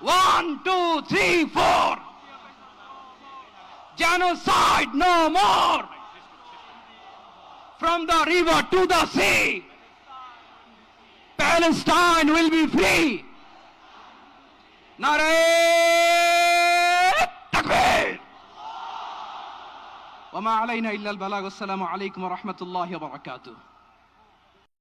One, two, three, four. Genocide no more. From the river to the sea. Palestine will be free. নারায় Wa ওয়া মা আলাইনা ইল্লাল বালাগ আসসালামু আলাইকুম ওয়া রাহমাতুল্লাহি ওয়া